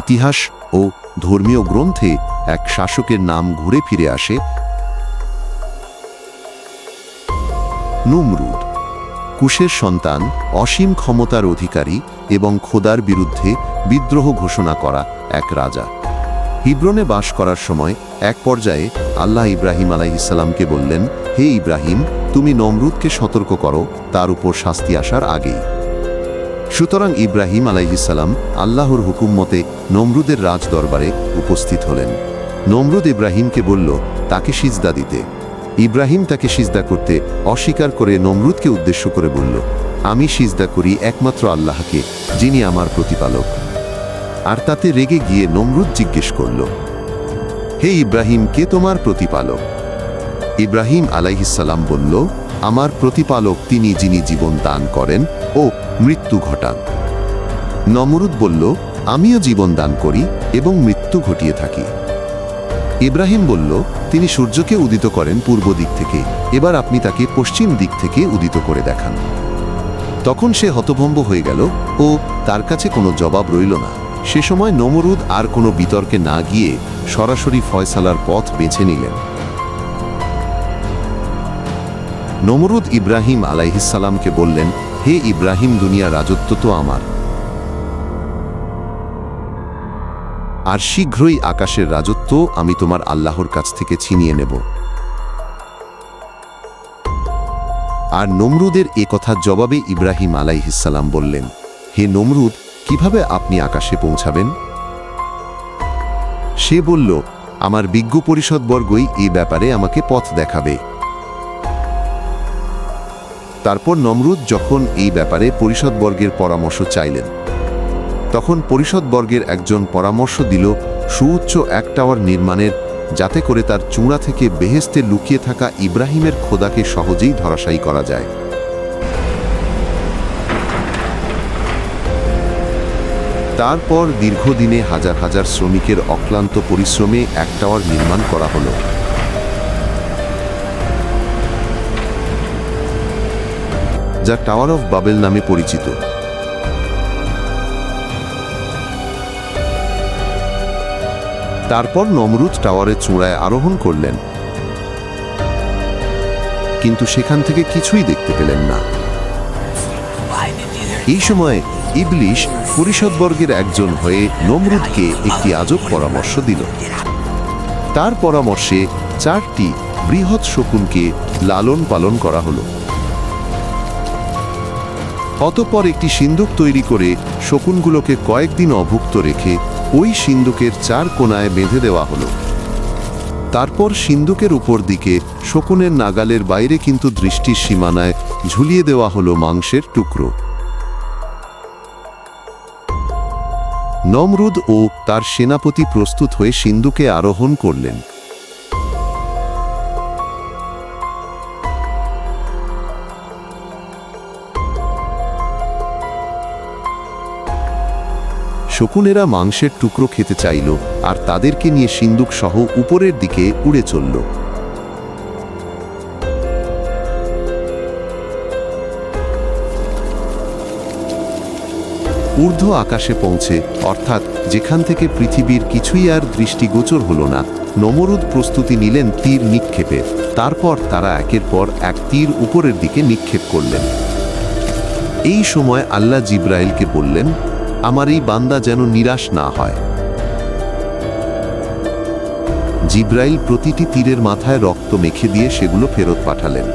ইতিহাস ও ধর্মীয় গ্রন্থে এক শাসকের নাম ঘুরে ফিরে আসে নুমরুদ। কুশের সন্তান, অসীম ক্ষমতার অধিকারী এবং খোদার বিরুদ্ধে বিদ্রোহ ঘোষণা করা এক রাজা। হিব্রনে বাস করার সময় এক পর্যায়ে আল্লাহ ইব্রাহিম আলাইহিসাল্লামকে বললেন, হে ইব্রাহিম, তুমি নমরুদকে সতর্ক করো, তার উপর শাস্তি আসার আগেই। সুতরাং ইব্রাহিম আলাইহিসাল্লাম আল্লাহর হুকুম মতে নমরুদের রাজ দরবারে উপস্থিত হলেন। নমরুদ ইব্রাহিমকে বলল, তাকে সিজদা দিতে। ইব্রাহিম তাকে সিজদা করতে অস্বীকার করে নমরুদকে উদ্দেশ্য করে বলল, আমি সিজদা করি একমাত্র আল্লাহকে, যিনি আমার প্রতিপালক। আর তাতে রেগে গিয়ে নমরুদ জিজ্ঞেস করল, হে ইব্রাহিম, কে তোমার প্রতিপালক? ইব্রাহিম আলাইহিসাল্লাম বলল, আমার প্রতিপালক তিনি যিনি জীবন দান করেন ও মৃত্যু ঘটান। নমরুদ বলল, আমিও জীবন দান করি এবং মৃত্যু ঘটিয়ে থাকি। ইব্রাহিম বলল, তিনি সূর্যকে উদিত করেন পূর্ব দিক থেকে, এবার আপনি তাকে পশ্চিম দিক থেকে উদিত করে দেখান। তখন সে হতভম্ব হয়ে গেল ও তার কাছে কোনো জবাব রইল না। সে সময় নমরুদ আর কোনো বিতর্কে না গিয়ে সরাসরি ফয়সালার পথ বেছে নিলেন। নমরুদ ইব্রাহিম আলাইহিসাল্লামকে বললেন হে ইব্রাহিম, দুনিয়া রাজত্ব তো আমার। আর শীঘ্রই আকাশের রাজত্ব আমি তোমার আল্লাহর কাছ থেকে ছিনিয়ে নেব। আর নমরুদের এ কথার জবাবে ইব্রাহিম আলাইহিসাল্লাম বললেন, হে নমরুদ, কীভাবে আপনি আকাশে পৌঁছাবেন? সে বলল, আমার বিজ্ঞ পরিষদবর্গই এই ব্যাপারে আমাকে পথ দেখাবে। তারপর নমরুদ যখন এই ব্যাপারে পরিষদবর্গের পরামর্শ চাইলেন, তখন পরিষদবর্গের একজন পরামর্শ দিল সুউচ্চ এক টাওয়ার নির্মাণের, যাতে করে তার চূড়া থেকে বেহেস্তে লুকিয়ে থাকা ইব্রাহিমের খোদাকে সহজেই ধরাশায়ী করা যায়। তারপর দীর্ঘদিনে হাজার হাজার শ্রমিকের অক্লান্ত পরিশ্রমে এক টাওয়ার নির্মাণ করা হলো। যা টাওয়ার অফ বাবেল নামে পরিচিত। তারপর নমরুদ টাওয়ারের চূড়ায় আরোহণ করলেন। কিন্তু সেখান থেকে কিছুই দেখতে পেলেন না। এই সময় ইবলিশ পরিষদবর্গের একজন হয়ে নমরুদকে একটি আজব পরামর্শ দিল। তার পরামর্শে চারটি বৃহৎ শকুনকে লালন পালন করা হলো। অতঃপর একটি সিন্দুক তৈরি করে শকুনগুলোকে কয়েকদিন অভুক্ত রেখে ওই সিন্দুকের চার কোনায় বেঁধে দেওয়া হলো। তারপর সিন্দুকের উপর দিকে শকুনের নাগালের বাইরে কিন্তু দৃষ্টির সীমানায় ঝুলিয়ে দেওয়া হলো মাংসের টুকরো। নমরুদ ও তার সেনাপতি প্রস্তুত হয়ে সিন্ধুকে আরোহণ করলেন। শকুনেরা মাংসের টুকরো খেতে চাইল আর তাদেরকে নিয়ে সিন্দুক সহ উপরের দিকে উড়ে চলল। ঊর্ধ্ব আকাশে পৌঁছে, অর্থাৎ যেখান থেকে পৃথিবীর কিছুই আর দৃষ্টিগোচর হল না, নমরুদ প্রস্তুতি নিলেন তীর নিক্ষেপের তারপর তারা একের পর এক তীর উপরের দিকে নিক্ষেপ করলেন। এই সময় আল্লাহ জিব্রাইলকে বললেন আমার এই বান্দা যেন নিরাশ না হয়। জিব্রাইল প্রতিটি তীরের মাথায় রক্ত মেখে দিয়ে সেগুলো ফেরত পাঠালেন।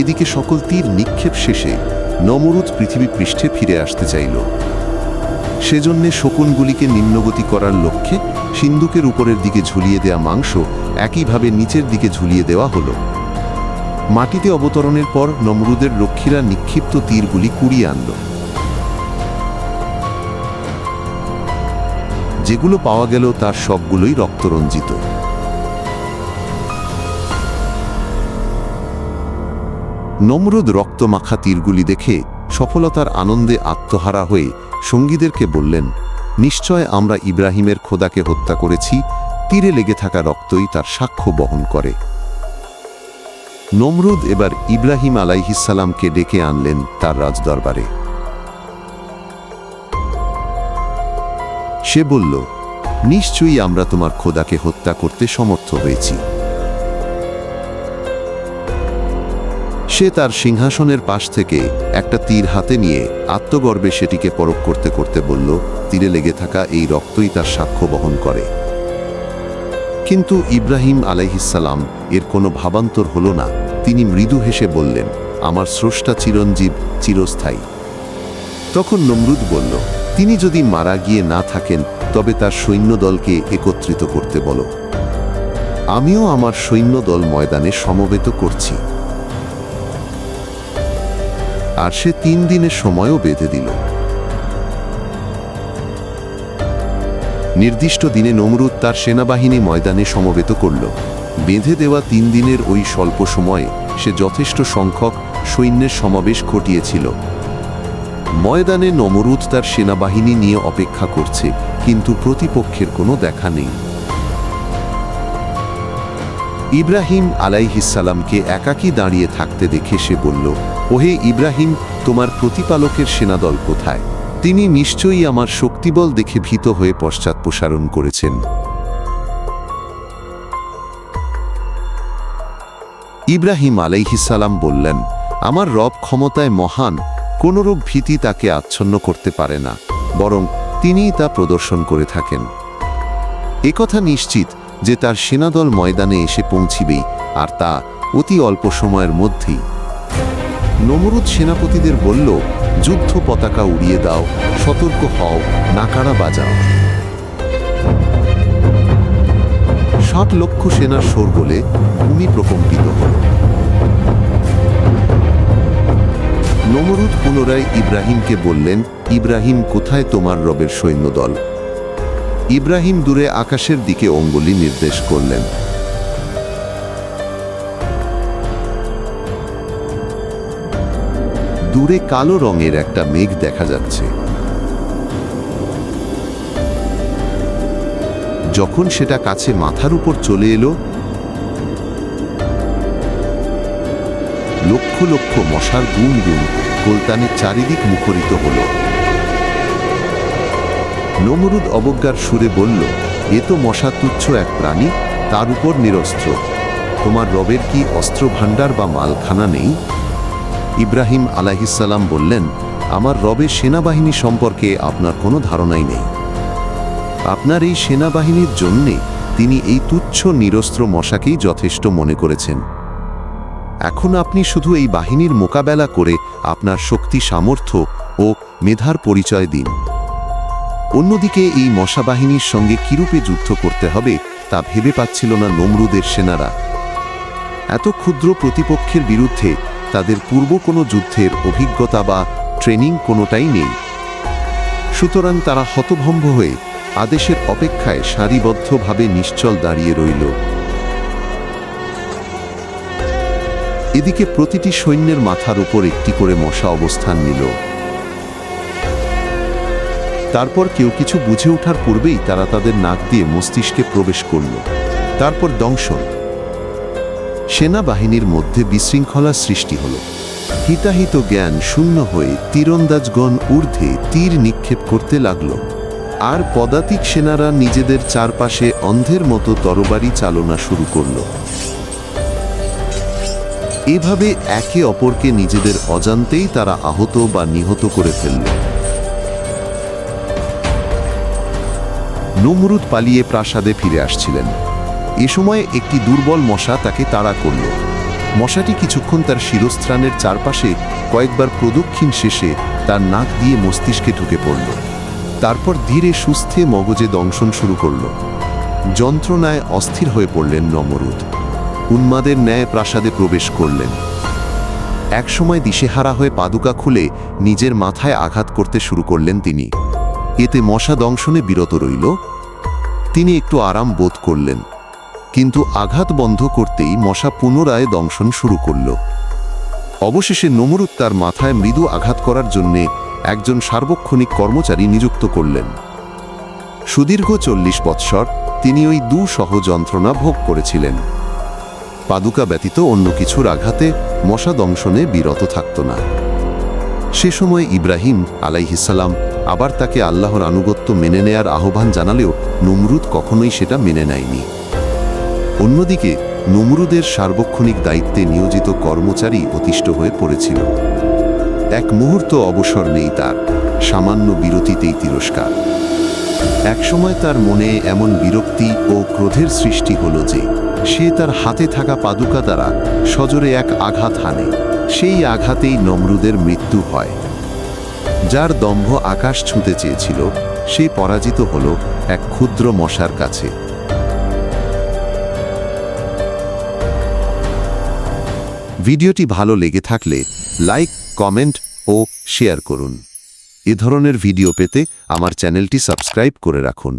এদিকে সকল তীর নিক্ষেপ শেষে নমরুদ পৃথিবী পৃষ্ঠে ফিরে আসতে চাইল। সেজন্য শকুনগুলিকে নিম্নগতি করার লক্ষ্যে সিন্দুকের উপরের দিকে ঝুলিয়ে দেয়া মাংস একইভাবে নিচের দিকে ঝুলিয়ে দেওয়া হলো। মাটিতে অবতরণের পর নমরুদের রক্ষীরা নিক্ষিপ্ত তীরগুলি কুড়িয়ে আনল। যেগুলো পাওয়া গেল তার সবগুলোই রক্তরঞ্জিত। নমরুদ রক্তমাখা তীরগুলি দেখে সফলতার আনন্দে আত্মহারা হয়ে সঙ্গীদেরকে বললেন, নিশ্চয় আমরা ইব্রাহিমের খোদাকে হত্যা করেছি, তীরে লেগে থাকা রক্তই তার সাক্ষ্য বহন করে। নমরুদ এবার ইব্রাহিম আলাইহিসাল্লামকে ডেকে আনলেন তার রাজদরবারে। সে বলল, নিশ্চয়ই আমরা তোমার খোদাকে হত্যা করতে সমর্থ হয়েছি। সে তার সিংহাসনের পাশ থেকে একটা তীর হাতে নিয়ে আত্মগর্বে সেটিকে পরখ করতে করতে বলল, তীরে লেগে থাকা এই রক্তই তার সাক্ষ্য বহন করে। কিন্তু ইব্রাহিম আলাইহিসাল্লাম এর কোনো ভাবান্তর হল না। তিনি মৃদু হেসে বললেন, আমার স্রষ্টা চিরঞ্জীব, চিরস্থায়ী। তখন নমরুদ বলল, তিনি যদি মারা গিয়ে না থাকেন, তবে তার সৈন্যদলকে একত্রিত করতে বলো। আমিও আমার সৈন্যদল ময়দানে সমবেত করছি। আর সে তিন দিনের সময়ও বেঁধে দিল। নির্দিষ্ট দিনে নমরুদ তার সেনাবাহিনী ময়দানে সমবেত করল। বেঁধে দেওয়া তিন দিনের ওই স্বল্প সময়ে সে যথেষ্ট সংখ্যক সৈন্যের সমাবেশ ঘটিয়েছিল। ময়দানে নমরুদ তার সেনাবাহিনী নিয়ে অপেক্ষা করছে, কিন্তু প্রতিপক্ষের কোনো দেখা নেই। ইব্রাহিম আলাইহিসালামকে একাকী দাঁড়িয়ে থাকতে দেখে সে বলল, ওহে ইব্রাহিম, তোমার প্রতিপালকের সেনাদল কোথায়? তিনি নিশ্চয়ই আমার শক্তিবল দেখে ভীত হয়ে পশ্চাৎপসারণ করেছেন। ইব্রাহিম আলাইহিসালাম বললেন, আমার রব ক্ষমতায় মহান, কোনরূপ ভীতি তাকে আচ্ছন্ন করতে পারে না, বরং তিনিই তা প্রদর্শন করে থাকেন। একথা নিশ্চিত যে তার সেনাদল ময়দানে এসে পৌঁছিবেই, আর তা অতি অল্প সময়ের মধ্যেই। নমরুদ সেনাপতিদের বলল যুদ্ধ পতাকা উড়িয়ে দাও, সতর্ক হও, নাকারা বাজাও। ষাট লক্ষ সেনার সোর বলে ভূমি প্রকম্পিত হল। নমরুদ পুনরায় ইব্রাহিমকে বললেন, ইব্রাহিম, কোথায় তোমার রবের সৈন্যদল? ইব্রাহিম দূরে আকাশের দিকে অঙ্গুলি নির্দেশ করলেন। দূরে কালো রঙের একটা মেঘ দেখা যাচ্ছে। যখন সেটা কাছে মাথার উপর চলে এলো, লক্ষ লক্ষ মশার গুম গুম কোলতানের চারিদিক মুখরিত হল। নমরুদ অবজ্ঞার সুরে বলল, এ তো মশা তুচ্ছ এক প্রাণী, তার উপর নিরস্ত্র। তোমার রবের কি অস্ত্র ভাণ্ডার বা মালখানা নেই? ইব্রাহিম আলাহিসাল্লাম বললেন, আমার রবের সেনাবাহিনী সম্পর্কে আপনার কোনো ধারণাই নেই। আপনার এই সেনাবাহিনীর জন্যে তিনি এই তুচ্ছ নিরস্ত্র মশাকেই যথেষ্ট মনে করেছেন। এখন আপনি শুধু এই বাহিনীর মোকাবেলা করে আপনার শক্তি, সামর্থ্য ও মেধার পরিচয় দিন। অন্যদিকে এই মশা বাহিনীর সঙ্গে কিরূপে যুদ্ধ করতে হবে তা ভেবে পাচ্ছিল না নমরুদের সেনারা। এত ক্ষুদ্র প্রতিপক্ষের বিরুদ্ধে তাদের পূর্ব কোনো যুদ্ধের অভিজ্ঞতা বা ট্রেনিং কোনোটাই নেই। সুতরাং তারা হতভম্ব হয়ে আদেশের অপেক্ষায় সারিবদ্ধভাবে নিশ্চল দাঁড়িয়ে রইল। এদিকে প্রতিটি সৈন্যের মাথার উপর একটি করে মশা অবস্থান নিল। তারপর কেউ কিছু বুঝে ওঠার পূর্বেই তারা তাদের নাক দিয়ে মস্তিষ্কে প্রবেশ করল। তারপর দংশন। সেনাবাহিনীর মধ্যে বিশৃঙ্খলা সৃষ্টি হল। হিতাহিত জ্ঞান শূন্য হয়ে তীরন্দাজগণ ঊর্ধ্বে তীর নিক্ষেপ করতে লাগল। আর পদাতিক সেনারা নিজেদের চারপাশে অন্ধের মতো তরবারি চালনা শুরু করল। এভাবে একে অপরকে নিজেদের অজান্তেই তারা আহত বা নিহত করে ফেলল। নমরুদ পালিয়ে প্রাসাদে ফিরে আসছিলেন। এ সময় একটি দুর্বল মশা তাকে তাড়া করল। মশাটি কিছুক্ষণ তার শিরস্ত্রাণের চারপাশে কয়েকবার প্রদক্ষিণ শেষে তার নাক দিয়ে মস্তিষ্কে ঢুকে পড়ল। তারপর ধীরে সুস্থে মগজে দংশন শুরু করল। যন্ত্রণায় অস্থির হয়ে পড়লেন নমরুদ। উন্মাদের ন্যায় প্রাসাদে প্রবেশ করলেন। একসময় দিশেহারা হয়ে পাদুকা খুলে নিজের মাথায় আঘাত করতে শুরু করলেন তিনি। এতে মশা দংশনে বিরত রইল। তিনি একটু আরাম বোধ করলেন। কিন্তু আঘাত বন্ধ করতেই মশা পুনরায় দংশন শুরু করল। অবশেষে নমরুদ তার মাথায় মৃদু আঘাত করার জন্যে একজন সার্বক্ষণিক কর্মচারী নিযুক্ত করলেন। সুদীর্ঘ চল্লিশ বৎসর তিনি ওই দু সহ যন্ত্রণা ভোগ করেছিলেন। পাদুকা ব্যতীত অন্য কিছুর আঘাতে মশা দংশনে বিরত থাকত না। সে সময় ইব্রাহিম আলাইহিসাল্লাম আবার তাকে আল্লাহর আনুগত্য মেনে নেয়ার আহ্বান জানালেও নমরুদ কখনোই সেটা মেনে নেয়নি। অন্যদিকে, নমরুদের সার্বক্ষণিক দায়িত্বে নিয়োজিত কর্মচারী অতিষ্ঠ হয়ে পড়েছিল। এক মুহূর্ত অবসর নেই তার, সামান্য বিরতিতেই তিরস্কার। একসময় তার মনে এমন বিরক্তি ও ক্রোধের সৃষ্টি হলো যে, সে তার হাতে থাকা পাদুকা দ্বারা সজোরে এক আঘাত হানে। সেই আঘাতেই নমরুদের মৃত্যু হয়। যার দম্ভ আকাশ ছুঁতে চেয়েছিল, সে পরাজিত হল এক ক্ষুদ্র মশার কাছে। ভিডিওটি ভালো লেগে থাকলে লাইক, কমেন্ট ও শেয়ার করুন। এ ধরনের ভিডিও পেতে আমার চ্যানেলটি সাবস্ক্রাইব করে রাখুন।